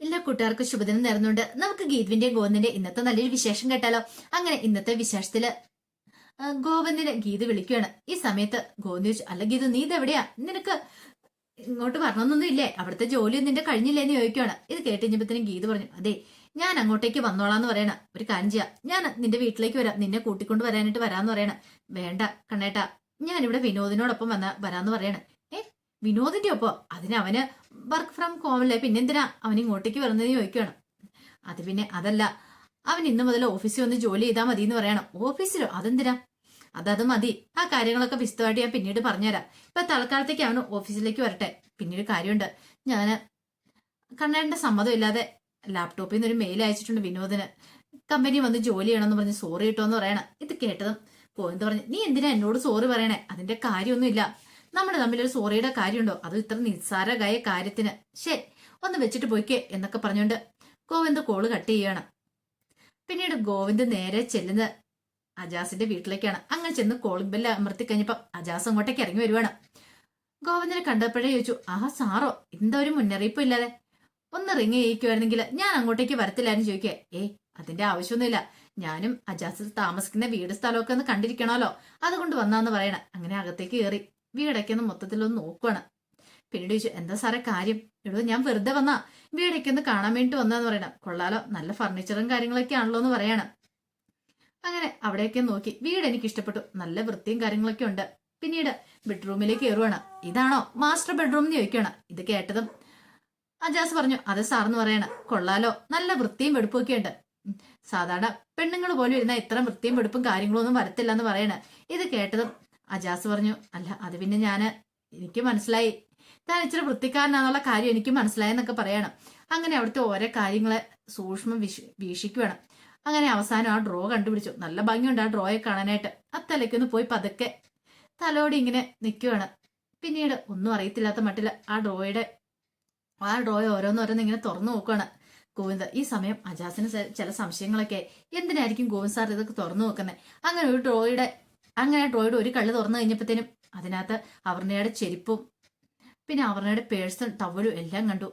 എല്ലാ കൂട്ടുകാർക്കും ശുഭദിനം നേർന്നുണ്ട് നമുക്ക് ഗീതുവിന്റെ ഗോവിന്ദിന്റെ ഇന്നത്തെ നല്ലൊരു വിശേഷം കേട്ടാലോ? അങ്ങനെ ഇന്നത്തെ വിശേഷത്തിൽ ഗോവിന്ദിനെ ഗീത് വിളിക്കുകയാണ്. ഈ സമയത്ത് ഗോവിന്ദ് ചോദിച്ചു അല്ല ഗീതു നീ ഇതെവിടെയാ? നിനക്ക് ഇങ്ങോട്ട് പറഞ്ഞൊന്നും ഇല്ലേ? അവിടുത്തെ ജോലി നിന്റെ കഴിഞ്ഞില്ലേ? എന്ന് ചോദിക്കുകയാണ്. ഇത് കേട്ട് കഴിഞ്ഞപ്പോഴത്തേനും ഗീത് പറഞ്ഞു അതെ ഞാൻ അങ്ങോട്ടേക്ക് വന്നോളാന്ന് പറയണ. ഒരു കാര്യം ചെയ്യാം. ഞാൻ നിന്റെ വീട്ടിലേക്ക് വരാം. നിന്നെ കൂട്ടിക്കൊണ്ട് വരാനായിട്ട് വരാന്ന് പറയണ. വേണ്ട കണ്ണേട്ടാ ഇവിടെ വിനോദിനോടൊപ്പം വന്ന വരാന്ന് പറയണം. വിനോദിന്റെ ഒപ്പം. അതിന് അവന് വർക്ക് ഫ്രം ഹോമല്ലേ പിന്നെന്തിനാ അവൻ ഇങ്ങോട്ടേക്ക് വരുന്നത് ചോദിക്കുകയാണ് അത് പിന്നെ അതല്ല. അവൻ ഇന്ന് മുതൽ ഓഫീസിൽ വന്ന് ജോലി ചെയ്താൽ മതി എന്ന് പറയണം. ഓഫീസിലോ? അതെന്തിനാ? അതത് മതി. ആ കാര്യങ്ങളൊക്കെ വിശദമായിട്ട് ഞാൻ പിന്നീട് പറഞ്ഞുതരാം. ഇപ്പൊ തൽക്കാലത്തേക്ക് അവൻ ഓഫീസിലേക്ക് വരട്ടെ. പിന്നീട് കാര്യമുണ്ട്. ഞാൻ കണ്ണേന്റെ സമ്മതം ഇല്ലാതെ ലാപ്ടോപ്പിൽ നിന്ന് ഒരു മെയിൽ അയച്ചിട്ടുണ്ട് വിനോദിന്. കമ്പനി വന്ന് ജോലി ചെയ്യണമെന്ന് പറഞ്ഞ് സോറി കിട്ടുമെന്ന് പറയണം. ഇത് കേട്ടതും പോയെന്ന് പറഞ്ഞു നീ എന്തിനാ എന്നോട് സോറി പറയണേ? അതിന്റെ കാര്യമൊന്നുമില്ല. നമ്മൾ തമ്മിൽ ഒരു സോറിയുടെ കാര്യമുണ്ടോ? അത് ഇത്ര നിസ്സാരകായ കാര്യത്തിന്. ശരി ഒന്ന് വെച്ചിട്ട് പോയിക്കേ എന്നൊക്കെ പറഞ്ഞുകൊണ്ട് ഗോവിന്ദ് കോൾ കട്ട് ചെയ്യാണ്. പിന്നീട് ഗോവിന്ദ് നേരെ ചെല്ലുന്നത് അജാസിന്റെ വീട്ടിലേക്കാണ്. അങ്ങനെ ചെന്ന് കോളിംഗ് ബെല്ല് അമർത്തി കഴിഞ്ഞപ്പോ അജാസ് അങ്ങോട്ടേക്ക് ഇറങ്ങി വരുവാണ്. ഗോവിന്ദനെ കണ്ടപ്പോഴേ ചോദിച്ചു ആഹാ സാറോ എന്താ ഒരു മുന്നറിയിപ്പും ഇല്ലാതെ? ഒന്ന് റിങ് ചെയ്യിക്കുമായിരുന്നെങ്കിൽ ഞാൻ അങ്ങോട്ടേക്ക് വരത്തില്ലായിരുന്നു ചോദിക്കേ. ഏ അതിന്റെ ആവശ്യമൊന്നുമില്ല. ഞാനും അജാസിൽ താമസിക്കുന്ന വീട് സ്ഥലമൊക്കെ ഒന്ന് കണ്ടിരിക്കണമല്ലോ. അതുകൊണ്ട് വന്നാന്ന് പറയണ. അങ്ങനെ അകത്തേക്ക് കയറി. വീടൊക്കെ ഒന്ന് മൊത്തത്തിലൊന്ന് നോക്കുവാണ്. പിന്നീട് ചോദിച്ചു എന്താ സാറേ കാര്യം? എടോ ഞാൻ വെറുതെ വന്നാ. വീടൊക്കെ ഒന്ന് കാണാൻ വേണ്ടി വന്നാന്ന് പറയണം. കൊള്ളാലോ നല്ല ഫർണിച്ചറും കാര്യങ്ങളൊക്കെ ആണല്ലോ എന്ന് പറയണം. അങ്ങനെ അവിടെയൊക്കെ നോക്കി. വീട് എനിക്ക് ഇഷ്ടപ്പെട്ടു നല്ല വൃത്തിയും കാര്യങ്ങളൊക്കെ ഉണ്ട്. പിന്നീട് ബെഡ്റൂമിലേക്ക് കയറുവാണ്. ഇതാണോ മാസ്റ്റർ ബെഡ്റൂം എന്ന് ചോദിക്കണം ഇത് കേട്ടതും അജാസ് പറഞ്ഞു അതെ സാറെന്ന് പറയണ. കൊള്ളാലോ നല്ല വൃത്തിയും വെടുപ്പൊക്കെ ഉണ്ട്. സാധാരണ പെണ്ണുങ്ങൾ പോലും ഇരുന്ന ഇത്ര വൃത്തിയും വെടുപ്പും കാര്യങ്ങളൊന്നും വരത്തില്ല എന്ന് പറയണ. ഇത് കേട്ടതും അജാസ് പറഞ്ഞു അല്ല അത് പിന്നെ ഞാൻ എനിക്ക് മനസ്സിലായി. താൻ ഇച്ചിരി വൃത്തിക്കാരനാന്നുള്ള കാര്യം എനിക്ക് മനസ്സിലായെന്നൊക്കെ പറയണം. അങ്ങനെ അവിടുത്തെ ഓരോ കാര്യങ്ങളെ സൂക്ഷ്മം വിശ അങ്ങനെ അവസാനം ആ ഡ്രോ കണ്ടുപിടിച്ചു. നല്ല ഭംഗിയുണ്ട് ആ ഡ്രോയെ കാണാനായിട്ട്. ആ തലയ്ക്കൊന്ന് പോയി പതുക്കെ തലോടി ഇങ്ങനെ നിൽക്കുവാണ് പിന്നീട് ഒന്നും അറിയത്തില്ലാത്ത മട്ടിൽ ആ ഡ്രോയുടെ ആ ഡ്രോയെ ഓരോന്നോരോന്ന് ഇങ്ങനെ തുറന്നു നോക്കുകയാണ് ഗോവിന്ദ് ഈ സമയം അജാസിന് ചില സംശയങ്ങളൊക്കെ. എന്തിനായിരിക്കും ഗോവിന്ദ് സാർ ഇതൊക്കെ തുറന്നു നോക്കുന്നത് അങ്ങനെ ഒരു ഡ്രോയുടെ അങ്ങനെ ഡ്രോയിഡ് ഒരു കള്ള് തുറന്നു കഴിഞ്ഞപ്പോഴത്തേനും അതിനകത്ത് അവർണയുടെ ചെരുപ്പും പിന്നെ അവർണയുടെ പേഴ്സും ടവലും എല്ലാം കണ്ടു.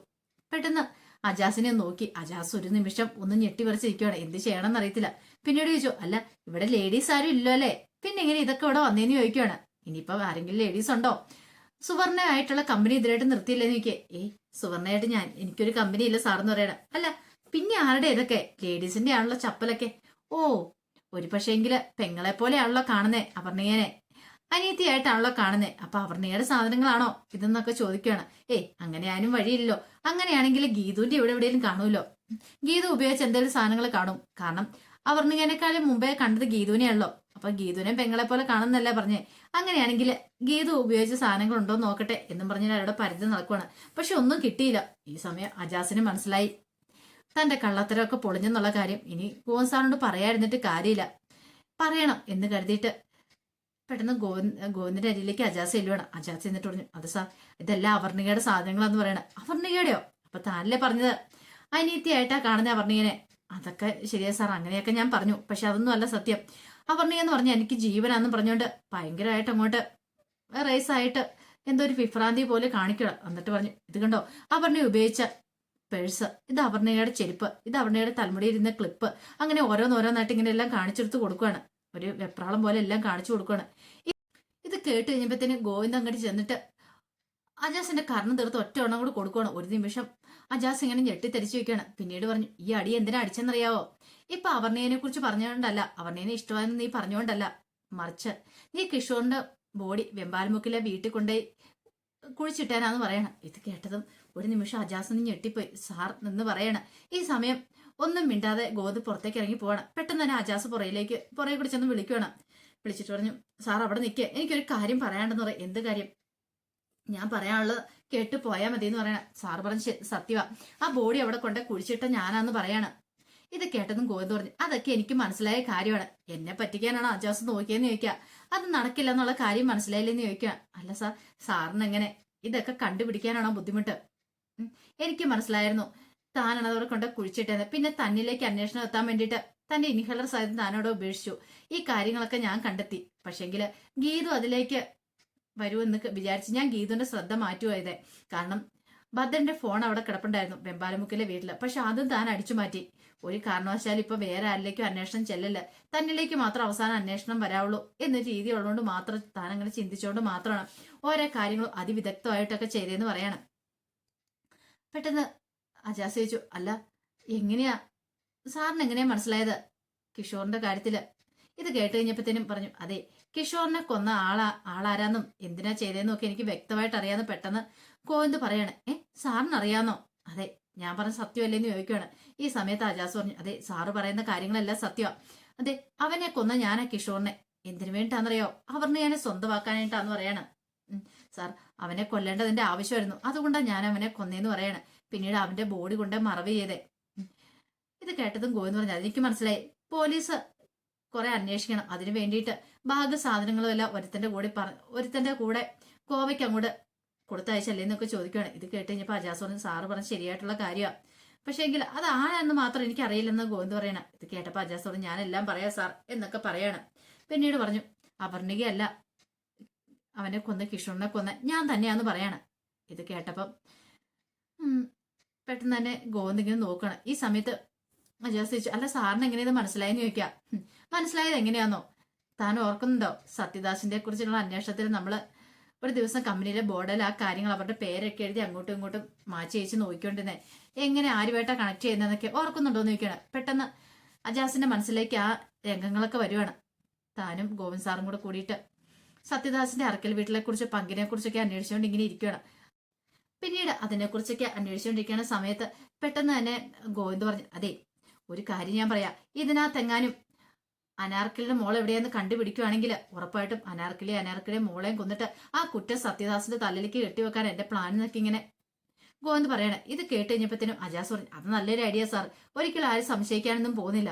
പെട്ടെന്ന് അജാസിനെ നോക്കി. അജാസ് ഒരു നിമിഷം ഒന്ന് ഞെട്ടിവരച്ചിരിക്കുകയാണ് എന്ത് ചെയ്യണമെന്ന് അറിയത്തില്ല. പിന്നീട് ചോദിച്ചു അല്ല ഇവിടെ ലേഡീസ് ആരും ഇല്ലോ അല്ലേ? പിന്നെ എങ്ങനെ ഇതൊക്കെ ഇവിടെ വന്നേന്ന് ചോദിക്കുകയാണ് ഇനിയിപ്പോ ആരെങ്കിലും ലേഡീസ് ഉണ്ടോ? സുവർണ ആയിട്ടുള്ള കമ്പനി ഇതിലായിട്ട് നിർത്തിയില്ലെന്ന് ചോദിക്കേ. ഏയ് സുവർണയായിട്ട് ഞാൻ എനിക്കൊരു കമ്പനി ഇല്ല സാറെന്ന് പറയണം. അല്ല പിന്നെ ആരുടെ ഇതൊക്കെ? ലേഡീസിന്റെ ആണുള്ള ചപ്പലൊക്കെ. ഓ ഒരു പക്ഷേങ്കിൽ പെങ്ങളെ പോലെയാണല്ലോ കാണുന്നേ അപർണയനെ. അനിയത്തിയായിട്ടാണല്ലോ കാണുന്നേ. അപ്പൊ അപർണയുടെ സാധനങ്ങളാണോ ഇതെന്നൊക്കെ ചോദിക്കുകയാണ് ഏയ് അങ്ങനെ ആനും വഴിയില്ലല്ലോ. അങ്ങനെയാണെങ്കിൽ ഗീതുവിന്റെ ഇവിടെ എവിടെയും കാണുമല്ലോ. ഗീതു ഉപയോഗിച്ച് എന്തെങ്കിലും സാധനങ്ങൾ കാണും. കാരണം അപർണയേനേക്കാളും മുമ്പേ കണ്ടത് ഗീതുവിനെയാണല്ലോ. അപ്പൊ ഗീതുവിനെ പെങ്ങളെ പോലെ കാണുന്നല്ലേ പറഞ്ഞേ. അങ്ങനെയാണെങ്കിൽ ഗീതു ഉപയോഗിച്ച സാധനങ്ങൾ ഉണ്ടോ നോക്കട്ടെ എന്നും പറഞ്ഞ് അവിടെ പരിധി നടക്കുവാണ്. പക്ഷെ ഒന്നും കിട്ടിയില്ല. ഈ സമയം അജാസിന് മനസ്സിലായി. തന്റെ കള്ളത്തരമൊക്കെ പൊളിഞ്ഞെന്നുള്ള കാര്യം ഇനി ഗോവൻ സാറിനോട് പറയാതിരുന്നിട്ട് കാര്യമില്ല. പറയണം എന്ന് കരുതിയിട്ട് പെട്ടെന്ന് ഗോവിന്ദ് ഗോവിന്ദിന്റെ അരിയിലേക്ക് അജാസ് ചെല്ലുവാണ്. അജാസ് എന്നിട്ട് പറഞ്ഞു അത് സാർ ഇതെല്ലാം അവർണികയുടെ സാധനങ്ങളാന്ന് പറയണ. അവർണികയുടെയോ? അപ്പൊ താനല്ലേ പറഞ്ഞത്? അനീത്തിയായിട്ടാ കാണുന്ന അവർണികനെ. അതൊക്കെ ശരിയാ സാർ അങ്ങനെയൊക്കെ ഞാൻ പറഞ്ഞു. പക്ഷെ അതൊന്നും അല്ല സത്യം. അവർണിക എന്ന് പറഞ്ഞാൽ എനിക്ക് ജീവനാന്ന് പറഞ്ഞുകൊണ്ട് ഭയങ്കരമായിട്ട് അങ്ങോട്ട് റേസായിട്ട് എന്തോ ഒരു വിഭ്രാന്തി പോലെ കാണിക്കണം എന്നിട്ട് പറഞ്ഞു ഇത് കണ്ടോ? അവർണി ഉപയോഗിച്ച പേഴ്സ്. ഇത് അവർണയുടെ ചെരുപ്പ്. ഇത് അവർണയുടെ തലമുടിയിൽ ഇരുന്ന ക്ലിപ്പ്. അങ്ങനെ ഓരോന്നോരോന്നായിട്ട് ഇങ്ങനെ എല്ലാം കാണിച്ചെടുത്ത് കൊടുക്കുകയാണ് ഒരു വെപ്രാളം പോലെ എല്ലാം കാണിച്ചു കൊടുക്കുകയാണ് ഇത് കേട്ട് കഴിഞ്ഞപ്പോഴത്തേന് ഗോവിന്ദ് അങ്ങോട്ട് ചെന്നിട്ട് അജാസിന്റെ കർണം തീർത്ത് ഒറ്റ എണ്ണം കൂടി കൊടുക്കുകയാണ് ഒരു നിമിഷം. അജാസ് ഇങ്ങനെ ഞെട്ടിത്തെരിച്ചു വെക്കുകയാണ് പിന്നീട് പറഞ്ഞു ഈ അടി എന്തിനാ അടിച്ചെന്നറിയാവോ? ഇപ്പൊ അവർണയനെ കുറിച്ച് പറഞ്ഞുകൊണ്ടല്ല. അവർണയനെ ഇഷ്ടമായെന്ന് നീ പറഞ്ഞുകൊണ്ടല്ല. മറിച്ച് നീ കിഷോറിന്റെ ബോഡി വെമ്പാൽമുക്കിലെ വീട്ടിൽ കൊണ്ടുപോയി കുഴിച്ചിട്ടാനാന്ന് പറയണം. ഇത് കേട്ടതും ഒരു നിമിഷം അജാസ് ഒന്ന് ഞെട്ടിപ്പോയി. സാർ എന്ന് പറയണം. ഈ സമയം ഒന്നും മിണ്ടാതെ ഗോത് പുറത്തേക്ക് ഇറങ്ങി പോവാണ്. പെട്ടെന്ന് തന്നെ അജാസ് പുറയിലേക്ക് പുറകെ കൂടി ചെന്ന് വിളിക്കുകയാണ് വിളിച്ചിട്ട് പറഞ്ഞു സാർ അവിടെ നിൽക്കുക എനിക്കൊരു കാര്യം പറയാണ്ടെന്ന് പറയാം എന്ത് കാര്യം? ഞാൻ പറയാനുള്ളത് കേട്ട് പോയാൽ മതി എന്ന് പറയണം. സാർ പറഞ്ഞ സത്യവ. ആ ബോഡി അവിടെ കൊണ്ട് കുഴിച്ചിട്ട ഞാനാന്ന് പറയാണ്. ഇത് കേട്ടതും ഗോവിന്ദ് പറഞ്ഞു അതൊക്കെ എനിക്ക് മനസ്സിലായ കാര്യമാണ്. എന്നെ പറ്റിക്കാനാണ് അജാസ് നോക്കിയെന്ന് ചോദിക്കുക അത് നടക്കില്ല എന്നുള്ള കാര്യം മനസ്സിലായില്ലെന്ന് ചോദിക്കുക അല്ല സാർ സാറിന് എങ്ങനെ? ഇതൊക്കെ കണ്ടുപിടിക്കാനാണോ ബുദ്ധിമുട്ട്? എനിക്ക് മനസ്സിലായിരുന്നു. താനാണ് അവരെ കൊണ്ട് കുഴിച്ചിട്ടെന്ന്. പിന്നെ തന്നിലേക്ക് അന്വേഷണം എത്താൻ വേണ്ടിയിട്ട് തന്റെ ഇൻഹലർ സഹിതം താനോട് ഉപേക്ഷിച്ചു ഈ കാര്യങ്ങളൊക്കെ ഞാൻ കണ്ടെത്തി. പക്ഷെങ്കിൽ ഗീതു അതിലേക്ക് വരുമെന്ന് വിചാരിച്ച് ഞാൻ ഗീതുവിന്റെ ശ്രദ്ധ മാറ്റുമായത് കാരണം ഭദ്രന്റെ ഫോൺ അവിടെ കിടപ്പുണ്ടായിരുന്നു വെമ്പാലമുക്കിലെ വീട്ടിൽ. പക്ഷെ അതും താൻ അടിച്ചു മാറ്റി. ഒരു കാരണവശാലും ഇപ്പൊ വേറെ ആരിലേക്കും അന്വേഷണം ചെല്ലല്ല. തന്നിലേക്ക് മാത്രം അവസാനം അന്വേഷണം വരാവുള്ളൂ എന്ന രീതി ഉള്ളതുകൊണ്ട് മാത്രം താൻ അങ്ങനെ ചിന്തിച്ചുകൊണ്ട് മാത്രമാണ് ഓരോ കാര്യങ്ങളും അതിവിദഗ്ധമായിട്ടൊക്കെ ചെയ്തതെന്ന് പറയണം. പെട്ടെന്ന് അജാസ് ചോദിച്ചു അല്ല എങ്ങനെയാ? സാറിന് എങ്ങനെയാ മനസ്സിലായത്? കിഷോറിന്റെ കാര്യത്തിൽ ഇത് കേട്ട് കഴിഞ്ഞപ്പോഴത്തേനും പറഞ്ഞു അതെ കിഷോറിനെ കൊന്ന ആളാ ആളാരാന്നും എന്തിനാ ചെയ്തതെന്നും ഒക്കെ എനിക്ക് വ്യക്തമായിട്ട് അറിയാന്ന് പെട്ടെന്ന് ഗോവിന്ദ് പറയാണ്. ഏ സാറിന് അറിയാന്നോ അതെ ഞാൻ പറഞ്ഞ സത്യമല്ലേന്ന് ചോദിക്കുകയാണ് ഈ സമയത്ത് അജാസ് പറഞ്ഞു അതെ സാറ് പറയുന്ന കാര്യങ്ങളെല്ലാം സത്യമാ അതെ അവനെ കൊന്ന ഞാനാ കിഷോറിനെ. എന്തിനു വേണ്ടിട്ടാണെന്നറിയോ അവറിനെ ഞാൻ സ്വന്തമാക്കാനായിട്ടാന്ന് പറയാണ്. സാർ അവനെ കൊല്ലേണ്ടതിന്റെ ആവശ്യമായിരുന്നു. അതുകൊണ്ടാണ് ഞാൻ അവനെ കൊന്നേന്ന് പറയാണ്. പിന്നീട് അവന്റെ ബോഡി കൊണ്ട് മറവ് ചെയ്തേ. ഇത് കേട്ടതും ഗോവിന്ദ് പറഞ്ഞു അതെനിക്ക് മനസ്സിലായി. പോലീസ് കുറെ അന്വേഷിക്കണം. അതിനു വേണ്ടിയിട്ട് ഭാഗ സാധനങ്ങളും എല്ലാം ഒരുത്തന്റെ കൂടെ പറ ഒരുത്തന്റെ കൂടെ ഗോവയ്ക്ക് അങ്ങോട്ട് കൊടുത്തയച്ചല്ലേ എന്നൊക്കെ ചോദിക്കുകയാണ് ഇത് കേട്ട് കഴിഞ്ഞപ്പോൾ അജാസ് പറഞ്ഞു സാറ് പറഞ്ഞ ശരിയായിട്ടുള്ള കാര്യമാണ് പക്ഷേ എങ്കിൽ അത് ആരാന്ന് മാത്രം എനിക്ക് അറിയില്ലെന്ന് ഗോവിന്ദ് പറയണം. ഇത് കേട്ടപ്പോൾ അജാസ് പറഞ്ഞു ഞാനെല്ലാം പറയാം സാർ എന്നൊക്കെ പറയാണ്. പിന്നീട് പറഞ്ഞു അപർണികയല്ല. അവനെ കൊന്ന കിഷോറിനെ കൊന്ന. ഞാൻ തന്നെയാന്ന് പറയാണ്. ഇത് കേട്ടപ്പം പെട്ടെന്ന് തന്നെ ഗോവിന്ദ് ഇങ്ങനെ നോക്കണം. ഈ സമയത്ത് ചോദിച്ചു അല്ല സാറിന് എങ്ങനെയത് മനസ്സിലായെന്ന് ചോദിക്കാം. "ഹും, മനസ്സിലായത് എങ്ങനെയാന്നോ? താൻ ഓർക്കുന്നുണ്ടോ? സത്യദാസിന്റെ കുറിച്ചുള്ള അന്വേഷണത്തിൽ നമ്മൾ ഒരു ദിവസം കമ്പനിയിലെ ബോർഡിൽ ആ കാര്യങ്ങൾ അവരുടെ പേരൊക്കെ എഴുതി അങ്ങോട്ടും ഇങ്ങോട്ടും മാറ്റി അയച്ച് നോക്കിക്കൊണ്ടിരുന്നേ. എങ്ങനെ ആരുമായിട്ടാ കണക്ട് ചെയ്യുന്നതെന്നൊക്കെ ഓർക്കുന്നുണ്ടോ എന്ന് ചോദിക്കണം. പെട്ടെന്ന് അജാസിന്റെ മനസ്സിലേക്ക് ആ രംഗങ്ങളൊക്കെ വരുവാണ്. താനും ഗോവിന്ദ് സാറും കൂടെ കൂടിയിട്ട് സത്യദാസിന്റെ അറക്കൽ വീട്ടിലെ കുറിച്ച് പങ്കിനെ കുറിച്ചൊക്കെ അന്വേഷിച്ചുകൊണ്ട് ഇങ്ങനെ ഇരിക്കുകയാണ് പിന്നീട് അതിനെക്കുറിച്ചൊക്കെ അന്വേഷിച്ചുകൊണ്ടിരിക്കുന്ന സമയത്ത് പെട്ടെന്ന് തന്നെ ഗോവിന്ദ് പറഞ്ഞു അതെ ഒരു കാര്യം ഞാൻ പറയാം. ഇതിനകത്തെങ്ങാനും അനാർക്കലിന്റെ മോൾ എവിടെയെന്ന് കണ്ടുപിടിക്കുകയാണെങ്കിൽ ഉറപ്പായിട്ടും അനാർക്കലി അനാർക്കലിയെ മോളെയും കൊന്നിട്ട് ആ കുറ്റം സത്യദാസിന്റെ തലയിലേക്ക് കെട്ടിവെക്കാൻ എന്റെ പ്ലാൻ എന്നൊക്കെ ഇങ്ങനെ ഗോവിന്ദ് പറയണേ. ഇത് കേട്ട് കഴിഞ്ഞപ്പോഴത്തേനും അജാസ് പറഞ്ഞു അത് നല്ലൊരു ഐഡിയ സാർ. ഒരിക്കലും ആരും സംശയിക്കാനൊന്നും പോകുന്നില്ല.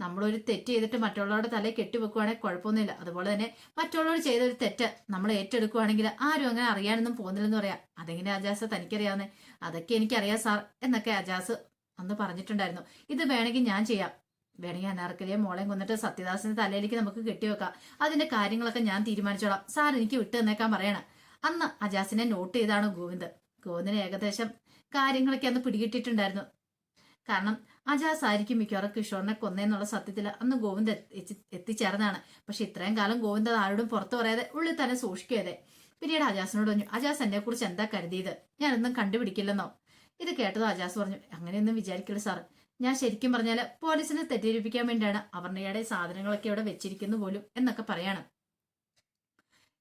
നമ്മളൊരു തെറ്റ് ചെയ്തിട്ട് മറ്റുള്ളവരുടെ തലയിൽ കെട്ടിവെക്കുവാണെങ്കിൽ കുഴപ്പമൊന്നുമില്ല. അതുപോലെ തന്നെ മറ്റുള്ളവർ ചെയ്ത ഒരു തെറ്റ് നമ്മൾ ഏറ്റെടുക്കുവാണെങ്കിൽ ആരും അങ്ങനെ അറിയാനൊന്നും പോകുന്നില്ലെന്ന് പറയാം. അതെങ്ങനെ അജാസ് തനിക്കറിയാവുന്നേ? അതൊക്കെ എനിക്കറിയാം സാർ എന്നൊക്കെ അജാസ് അന്ന് പറഞ്ഞിട്ടുണ്ടായിരുന്നു. ഇത് വേണമെങ്കിൽ ഞാൻ ചെയ്യാം. വേണമെങ്കിൽ അനാർക്കലിയെ മോളെ കൊന്നിട്ട് സത്യദാസിന്റെ തലയിലേക്ക് നമുക്ക് കെട്ടിവെക്കാം. അതിന്റെ കാര്യങ്ങളൊക്കെ ഞാൻ തീരുമാനിച്ചോളാം. സാർ എനിക്ക് വിട്ടു തന്നേക്കാൻ പറയണം. അന്ന് അജാസിനെ നോട്ട് ചെയ്താണ് ഗോവിന്ദ്. ഗോവിന്ദിന് ഏകദേശം കാര്യങ്ങളൊക്കെ അന്ന് പിടികിട്ടിട്ടുണ്ടായിരുന്നു. കാരണം അജാസ് ആയിരിക്കും മിക്കവാറും കിഷോറിനെ കൊന്നേന്നുള്ള സത്യത്തിൽ അന്ന് ഗോവിന്ദ് എത്തി- എത്തിച്ചേർന്നതാണ്. പക്ഷെ ഇത്രയും കാലം ഗോവിന്ദ് ആരോടും പുറത്തു പറയാതെ ഉള്ളിൽ തന്നെ സൂക്ഷിക്കുകയതെ പിന്നീട് അജാസിനോട് പറഞ്ഞു അജാസ് എന്നെ കുറിച്ച് എന്താ കരുതിയത്? ഞാനൊന്നും കണ്ടുപിടിക്കില്ലെന്നോ? ഇത് കേട്ടതോ അജാസ് പറഞ്ഞു അങ്ങനെയൊന്നും വിചാരിക്കില്ല സാർ. ഞാൻ ശരിക്കും പറഞ്ഞാൽ പോലീസിനെ തെറ്റിദ്ധരിപ്പിക്കാൻ വേണ്ടിയാണ് അവർണയുടെ സാധനങ്ങളൊക്കെ ഇവിടെ വെച്ചിരിക്കുന്നു പോലും എന്നൊക്കെ പറയാണ്.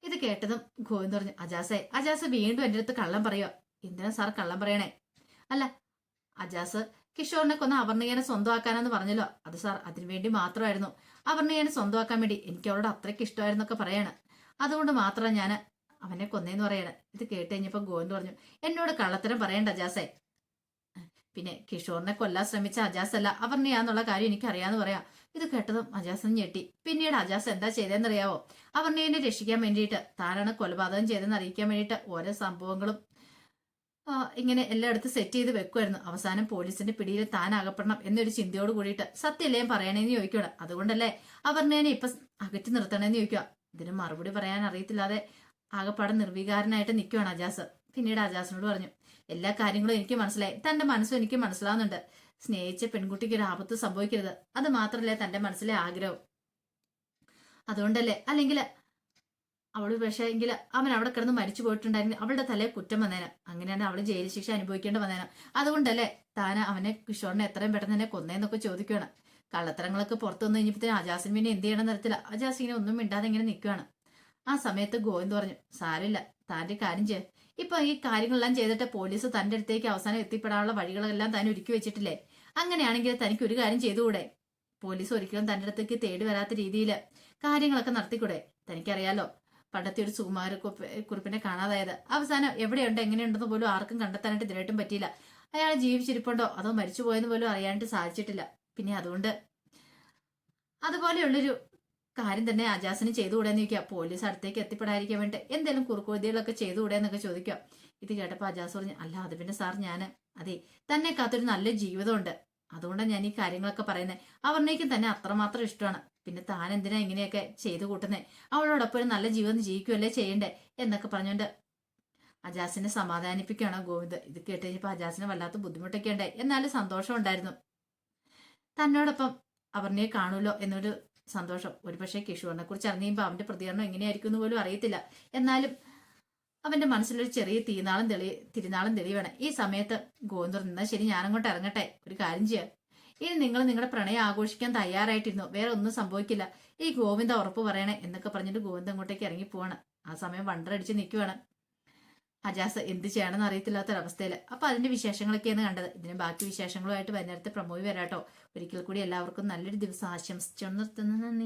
ഇത് കേട്ടതും ഗോവിന്ദ് പറഞ്ഞു അജാസെ അജാസ് വീണ്ടും എന്റെ അടുത്ത് കള്ളം പറയോ എന്തിനാ സാർ കള്ളം പറയണേ? അല്ല അജാസ് കിഷോറിനെ കൊന്ന് അവർണയെ സ്വന്തമാക്കാനെന്ന് പറഞ്ഞല്ലോ. അത് സാർ അതിനുവേണ്ടി മാത്രമായിരുന്നു. അവർണയെ സ്വന്തമാക്കാൻ വേണ്ടി എനിക്ക് അവളോട് അത്രയ്ക്ക് ഇഷ്ടമായിരുന്നൊക്കെ പറയാണ്. അതുകൊണ്ട് മാത്രം ഞാൻ അവനെ കൊന്നേന്ന് പറയാണ്. ഇത് കേട്ട് കഴിഞ്ഞപ്പോൾ ഗോവിന്ദ് പറഞ്ഞു എന്നോട് കള്ളത്തരം പറയണ്ട അജാസേ. പിന്നെ കിഷോറിനെ കൊല്ലാൻ ശ്രമിച്ച അജാസ് അല്ല അവർണയാന്നുള്ള കാര്യം എനിക്ക് അറിയാന്ന് പറയാം. ഇത് കേട്ടതും അജാസ് ഞെട്ടി. പിന്നീട് അജാസ് എന്താ ചെയ്തതെന്നറിയാവോ അവർണയെ രക്ഷിക്കാൻ വേണ്ടിയിട്ട് താനാണ് കൊലപാതകം ചെയ്തെന്ന് അറിയിക്കാൻ വേണ്ടിയിട്ട് ഓരോ സംഭവങ്ങളും ഇങ്ങനെ എല്ലായിടത്തും സെറ്റ് ചെയ്ത് വെക്കുമായിരുന്നു അവസാനം പോലീസിന്റെ പിടിയിൽ താൻ അകപ്പെടണം എന്നൊരു ചിന്തയോട് കൂടിയിട്ട് സത്യല്ലേ പറയണേന്ന് ചോദിക്കുകയാണ് അതുകൊണ്ടല്ലേ അവർണേനെ ഇപ്പൊ അകറ്റി നിർത്തണേന്ന് ചോദിക്കുക ഇതിന് മറുപടി പറയാൻ അറിയത്തില്ലാതെ ആകപ്പാടെ നിർവികാരനായിട്ട് നിൽക്കുകയാണ് അജാസ്. പിന്നീട് അജാസിനോട് പറഞ്ഞു എല്ലാ കാര്യങ്ങളും എനിക്ക് മനസ്സിലായി. തന്റെ മനസ്സും എനിക്ക് മനസ്സിലാവുന്നുണ്ട്. സ്നേഹിച്ച പെൺകുട്ടിക്ക് ഒരു ആപത്ത് സംഭവിക്കരുത്. അത് മാത്രമല്ലേ തന്റെ മനസ്സിലെ ആഗ്രഹം? അതുകൊണ്ടല്ലേ. അല്ലെങ്കിൽ അവൾ പക്ഷേ എങ്കിൽ അവൻ അവിടെ കിടന്ന് മരിച്ചു പോയിട്ടുണ്ടായിരുന്നു അവളുടെ തലയെ കുറ്റം വന്നേനെ. അങ്ങനെയാണ് അവൾ ജയിൽ ശിക്ഷ അനുഭവിക്കേണ്ട വന്നേനെ. അതുകൊണ്ടല്ലേ താൻ അവനെ കിഷോറിനെ എത്രയും പെട്ടെന്ന് തന്നെ കൊന്നേന്നൊക്കെ ചോദിക്കുകയാണ് കള്ളത്തരങ്ങളൊക്കെ പുറത്തു വന്നു കഴിഞ്ഞപ്പോഴത്തേനും അജാസിന് പിന്നെ എന്ത് ചെയ്യണം തരത്തില്ല അജാസ് ഇങ്ങനെ ഒന്നും മിണ്ടാതെ ഇങ്ങനെ നിൽക്കുകയാണ് ആ സമയത്ത് ഗോവിന്ദ് പറഞ്ഞു സാരില്ല താന്റെ കാര്യം ചെയ്യ. ഇപ്പൊ ഈ കാര്യങ്ങളെല്ലാം ചെയ്തിട്ട് പോലീസ് തന്റെ അടുത്തേക്ക് അവസാനം എത്തിപ്പെടാനുള്ള വഴികളെല്ലാം താൻ ഒരുക്കി വെച്ചിട്ടില്ലേ? അങ്ങനെയാണെങ്കിൽ തനിക്ക് ഒരു കാര്യം ചെയ്തുകൂടെ? പോലീസ് ഒരിക്കലും തന്റെ അടുത്തേക്ക് തേടി വരാത്ത രീതിയിൽ കാര്യങ്ങളൊക്കെ നടത്തിക്കൂടെ? തനിക്കറിയാലോ പണ്ടത്തെ ഒരു സുകുമാര കുറിപ്പിനെ കാണാതായത്. അവസാനം എവിടെയുണ്ട് എങ്ങനെയുണ്ടെന്ന് പോലും ആർക്കും കണ്ടെത്താനായിട്ട് ഇതിനായിട്ടും പറ്റിയില്ല. അയാൾ ജീവിച്ചിരിപ്പുണ്ടോ? അതോ മരിച്ചുപോയെന്ന് പോലും അറിയാനായിട്ട് സാധിച്ചിട്ടില്ല. പിന്നെ അതുകൊണ്ട്? അതുപോലെയുള്ളൊരു കാര്യം തന്നെ അജാസിന് ചെയ്തുകൂടെന്ന് ചോദിക്കുക. പോലീസ് അടുത്തേക്ക് എത്തിപ്പെടാതിരിക്കാൻ വേണ്ടി എന്തെങ്കിലും കുറുക്കുവതികളൊക്കെ ചെയ്തുകൂടെ എന്നൊക്കെ ചോദിക്കുക. ഇത് കേട്ടപ്പോൾ അജാസ് പറഞ്ഞു അല്ല അത് പിന്നെ സാർ ഞാൻ അതെ തന്നെ കാത്തൊരു നല്ല ജീവിതമുണ്ട്. അതുകൊണ്ടാണ് ഞാൻ ഈ കാര്യങ്ങളൊക്കെ പറയുന്നത്. അവരുടെ തന്നെ അത്രമാത്രം ഇഷ്ടമാണ്. പിന്നെ താൻ എന്തിനാ ഇങ്ങനെയൊക്കെ ചെയ്തു കൂട്ടുന്നേ? അവളോടൊപ്പം ഒരു നല്ല ജീവിതം ജീവിക്കുമല്ലേ ചെയ്യണ്ടേ? എന്നൊക്കെ പറഞ്ഞുകൊണ്ട് അജാസിനെ സമാധാനിപ്പിക്കുകയാണ് ഗോവിന്ദ്. ഇത് കേട്ട് കഴിഞ്ഞപ്പോൾ അജാസിന് വല്ലാത്ത ബുദ്ധിമുട്ടൊക്കെ ഉണ്ടായി. എന്നാലും സന്തോഷം ഉണ്ടായിരുന്നു. തന്നോടൊപ്പം അപർണയെ കാണുമല്ലോ എന്നൊരു സന്തോഷം. ഒരുപക്ഷെ കിഷോറിനെ കുറിച്ച് അറിഞ്ഞുമ്പോൾ അവന്റെ പ്രതികരണം എങ്ങനെയായിരിക്കും എന്ന് പോലും അറിയത്തില്ല. എന്നാലും അവന്റെ മനസ്സിലൊരു ചെറിയ തീനാളം തെളി തിരുനാളം തെളിവാണ്. ഈ സമയത്ത് ഗോവിന്ദർ നിന്നാൽ ശരി ഞാനങ്ങോട്ട് ഇറങ്ങട്ടെ. ഒരു കാര്യം ചെയ്യാം. ഇനി നിങ്ങൾ നിങ്ങളുടെ പ്രണയം ആഘോഷിക്കാൻ തയ്യാറായിട്ടിരുന്നു. വേറെ ഒന്നും സംഭവിക്കില്ല. ഈ ഗോവിന്ദ ഉറപ്പ് പറയണേ എന്നൊക്കെ പറഞ്ഞിട്ട് ഗോവിന്ദ അങ്ങോട്ടേക്ക് ഇറങ്ങി പോവാണ്. ആ സമയം വണ്ടറടിച്ച് നിൽക്കുവാണ് അജാസ് എന്ത് ചെയ്യണമെന്ന് അറിയത്തില്ലാത്തൊരവസ്ഥയിൽ അപ്പൊ അതിന്റെ വിശേഷങ്ങളൊക്കെയാണ് കണ്ടത്. ഇതിന് ബാക്കി വിശേഷങ്ങളുമായിട്ട് വൈകുന്നേരത്തെ പ്രമോയി വരാട്ടോ. ഒരിക്കൽ കൂടി എല്ലാവർക്കും നല്ലൊരു ദിവസം ആശംസിച്ചു നിർത്തുന്നു നന്ദി.